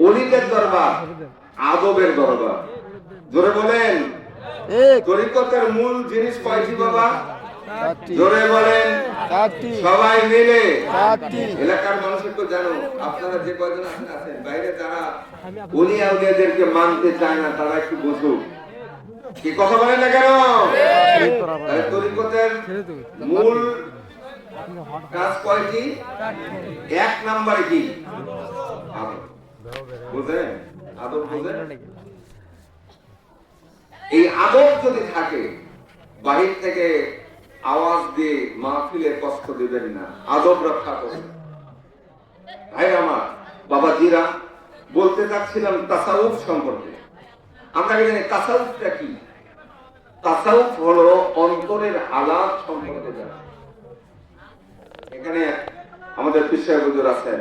অলিদের দরবার আদবের দরবার। জোরে বলেন তরিকতের মূল জিনিস কয়টি বাবা? জোরে বলেন সবাই মিলে। এলাকার মানুষের তো জানো আপনারা যে কয়জন আছেন বাইরে যারা উনি আউলিয়াদেরকে মানতে চায় না তারা একটু বসুক কি কথা বলেন না কেন? তরিকতের মূল কাজ কয়টি? এক নাম্বার কি? আদব আদব এই আদব যদি থাকে বাহির থেকে আওয়াজ দিয়ে মাহফিলে কষ্ট দিবেন না। আদব রক্ষা করবেন। ভাই আমার বাবা জিরা বলতে চাচ্ছিলাম তাসাউফ সম্পর্কে। আমরা জানি তাসাউফটা কি? তাসাউফ হলো অন্তরের হালাত সম্পর্কে জানা। এখানে আমাদের হুজুর আছেন।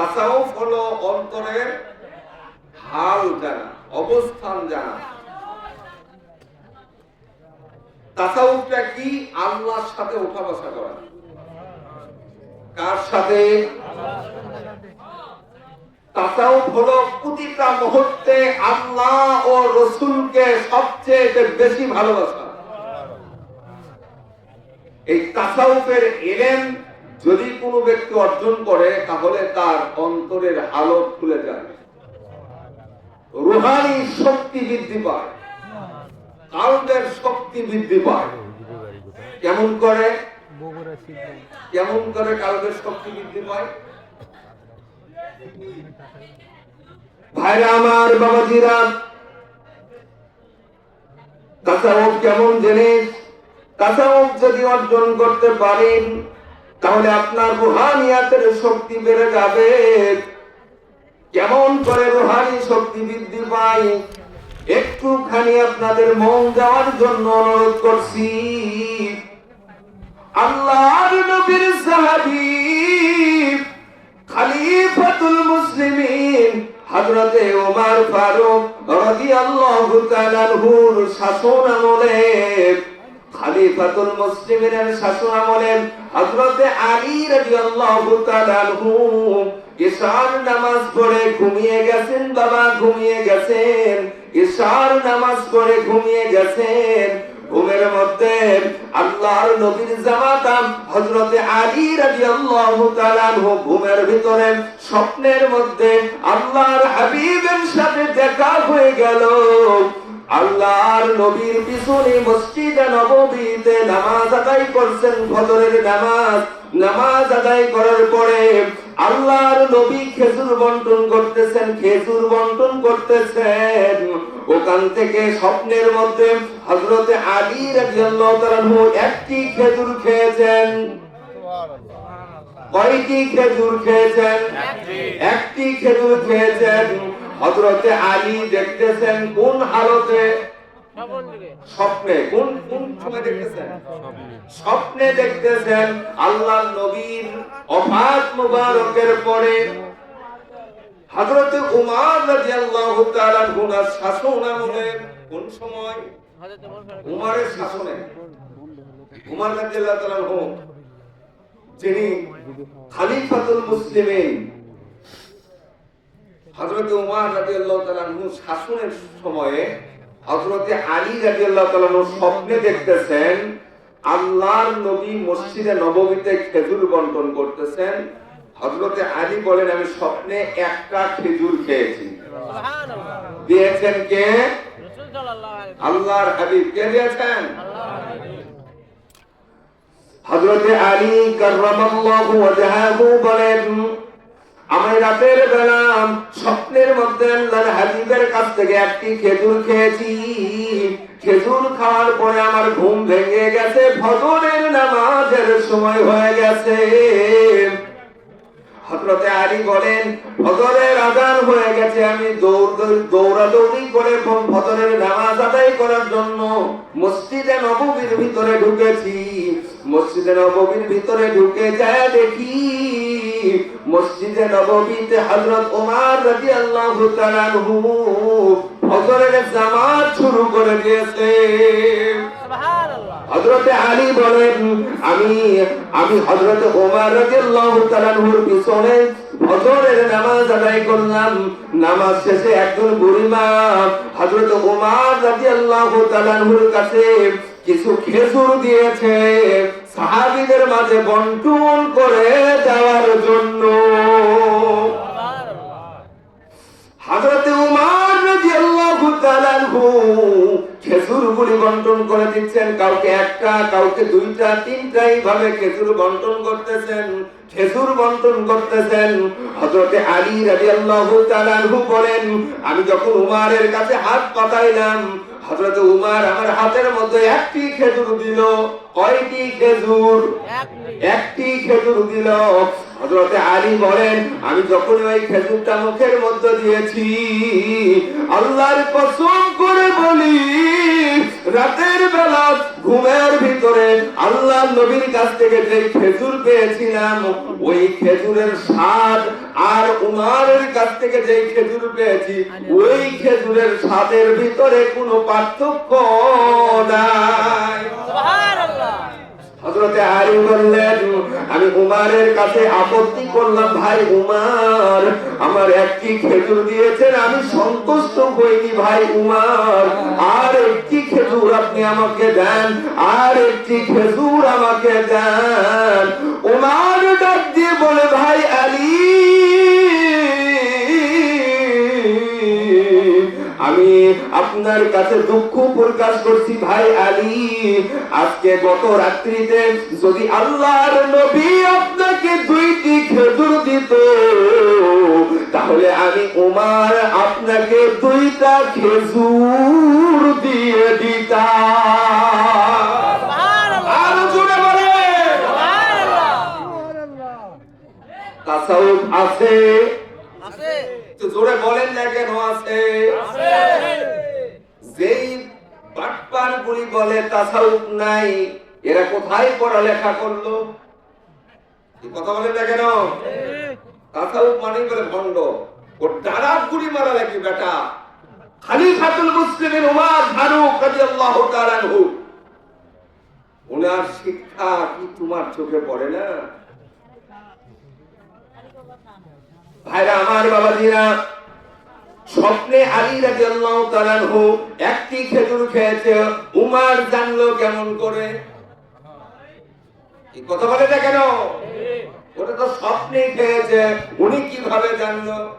তাসাউফ হলো অন্তরের হাল জানা, অবস্থান জানা। তাসাউফটা কি? আল্লাহর সাথে ওঠা বসা করা। কার সাথে? তাসাউফ হলো প্রতিটা মুহূর্তে আল্লাহ ও রসুলকে সবচেয়ে বেশি ভালোবাসা। এই তাসাউফের এলেন যদি কোনো ব্যক্তি অর্জন করে, তাহলে তার অন্তরের হালত খুলে যায়। রুহানি শক্তি বৃদ্ধি পায়। কালবের শক্তি বৃদ্ধি পায়। কেমন করে? কেমন করে কালবের শক্তি বৃদ্ধি পায়? ভাইরা আমার বাবাজিরা তাসাউফ কেমন জিনিস? তাসাউফ যদি অর্জন করতে পারেন তাহলে আপনার রুহানিয়াতের শক্তি বেড়ে যাবে। কেমন করে রুহানি শক্তি বৃদ্ধি পায়? একটুখানি আপনাদের মন যাওয়ার জন্য অনুরোধ করছি। আল্লাহর নবীর সাহাবী খলিফাতুল মুসলিমিন হযরতে ওমর ফারুক রাদিয়াল্লাহু তাআলা আনহুর শাসন আমলে খলিফাতুল মুসলিমিনের শাসন হযরতে আলী রাদিয়াল্লাহু তাআলা আনহু। ইশার নামাজ পড়ে ঘুমিয়ে গেছেন, বাবা ঘুমিয়ে গেছেন। ইশার নামাজ পড়ে ঘুমিয়ে গেছেন। ঘুমের মধ্যে আল্লাহর নবীর জামাতা হযরতে আলী রাদিয়াল্লাহু তাআলা আনহু ঘুমের ভিতরে স্বপ্নের মধ্যে আল্লাহর হাবিবের সাথে দেখা হয়ে গেল। আল্লাহর নবীর পিছনে মসজিদে নববীতে নামাজ আদায় করছেন ফজরের নামাজ। নামাজ আদায় করার পরে আল্লাহর নবী খেজুর বন্টন করতেছেন, খেজুর বন্টন করতেছেন। ওখান থেকে স্বপ্নের মধ্যে হযরতে আলী তাআলা একটি খেজুর খেয়েছেন। কয়টি খেজুর খেয়েছেন? একটি খেজুর খেয়েছেন। হযরতে আলী দেখতেছেন কোন হালতে? স্বপ্নে। কোন কোন সময় দেখতেছেন? স্বপ্নে দেখতেছেন আল্লাহ নবীর অফাত মুবারকের পরে হযরতে উমর রাদিয়াল্লাহু তাআলা গুনার শাসন আমলে কোন সময়? উমরের শাসনে। উমর রাদিয়াল্লাহু তাআলা যিনি খলিফাতুল মুসলিমিন হযরতে উমর তাআলা আনহু শাসনের সময়ে হযরতে আলী তাআলা আনহু স্বপ্নে দেখতেছেন আল্লাহর নবী মসজিদে নববীতে খেজুর বন্টন করতেছেন। হযরতে আলী বলেন আমি স্বপ্নে একটা খেজুর খেয়েছি। দিয়েছেন কে? আল্লাহর হাবিব। কে দিয়েছেন? হযরতে আলী ওয়াজহাহু বলেন আমি রাতের বেলা স্বপ্নের মধ্যে আল্লাহর হাবিবের কাছ থেকে একটি খেজুর খেয়েছি। খেজুর খাওয়ার পরে আমার ঘুম ভেঙে গেছে, ফজরের নামাজের সময় হয়ে গেছে। হযরতে আলী বলেন, ফজরের আজান হয়ে গেছে, আমি দৌড় দৌড়াদৌড়ি করে ফজরের নামাজ আদায় করার জন্য মসজিদে নববীর ভিতরে ঢুকেছি। মসজিদে নববীর ভিতরে ঢুকে যায় দেখি মসজিদে নববীতে হযরত ওমর রাদিয়াল্লাহু তাআলা আনহু ফজরের জামাত শুরু করে দিয়েছে। হযরতে আলী বলেন আমি আমি ওমর রাদিয়াল্লাহু আনহুর পিছনে ফজরের নামাজ আদায় করলাম। নামাজ শেষে একজন বুড়িমা হযরত ওমর রাদিয়াল্লাহু তাআলার কাছে কিছু খেজুর দিয়েছে। সাহাবীদের মাঝে বন্টন করে দেওয়ার জন্য। হযরতে উমর রাদিয়াল্লাহু তাআলা আনহু খেজুরগুলি বন্টন করে দিচ্ছেন। কাউকে একটা, কাউকে দুইটা, তিনটা এইভাবে খেজুর বন্টন করতেছেন, খেজুর বন্টন করতেছেন। হযরতে আলী রাদিয়াল্লাহু তাআলা বলেন, আমি যখন উমারের কাছে হাত পাতাইলাম হযরতে উমার আমার হাতের মধ্যে একটি খেজুর দিল। কয়টি খেজুর? একটি খেজুর দিল। হযরতে আলী বলেন, আমি যখন ওই খেজুরটা মুখের মধ্যে দিয়েছি, আল্লাহর কসম করে বলি, রাতের বেলা ঘুমের ভিতরে আল্লাহ নবীর কাছ থেকে যে খেজুর পেয়েছিলাম, ওই খেজুরের স্বাদ আর উমারের কাছ থেকে যে খেজুর পেয়েছি, ওই খেজুরের স্বাদের ভিতরে কোনো পার্থক্য নাই হযরতে আলী বললেন আমি উমারের কাছে আপত্তি করলাম ভাই উমার আমার একটি খেজুর দিয়েছেন আমি সন্তুষ্ট হইনি ভাই উমার। আর একটি খেজুর আপনি আমাকে দেন আর একটি খেজুর আমাকে দেন। আপনার কাছে দুঃখ প্রকাশ করছি ভাই আলী। আজকে গত রাত্রিতে যদি আল্লাহর নবী আপনাকে দুইটি খেজুর দিত তাহলে আমি উমার আপনাকে দুইটা খেজুর দিয়ে দিতাম। তাসাউফ আছে? জোরে বলেন না কেন আছে। বাটপার গুলি বলে তাসাউফ নাই। এরা কোথায় পড়ালেখা করল? কথা বলেন না কেন? তাসাউফ মানেই বলে, ভণ্ড ও ডারাত গুলি মারা লাগি বেটা? খালিফাতুল মুসলিমিন উমার ফারুক ওনার শিক্ষা কি তোমার চোখে পড়ে না? ভাইরা, আমার বাবাজিরা স্বপ্নে আলী তাআলা আনহু একটি খেজুর খেয়েছে। উমার জানলো কেমন করে? কথা বলে না কেন? ওটা তো স্বপ্নে খেয়েছে। উনি কীভাবে জানলো?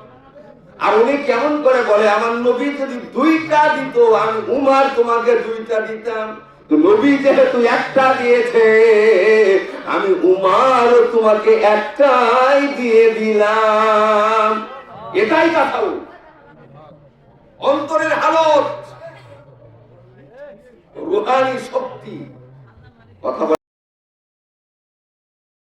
আর উনি কেমন করে বলে, আমার নবী যদি দুইটা দিত, আমি উমার তোমাকে দুইটা দিতাম। নবী যেহেতু একটা দিয়েছে, আমি উমার তোমাকে একটাই দিয়ে দিলাম। এটাই কথা অন্তরের হালত। রুহানি শক্তি। কথা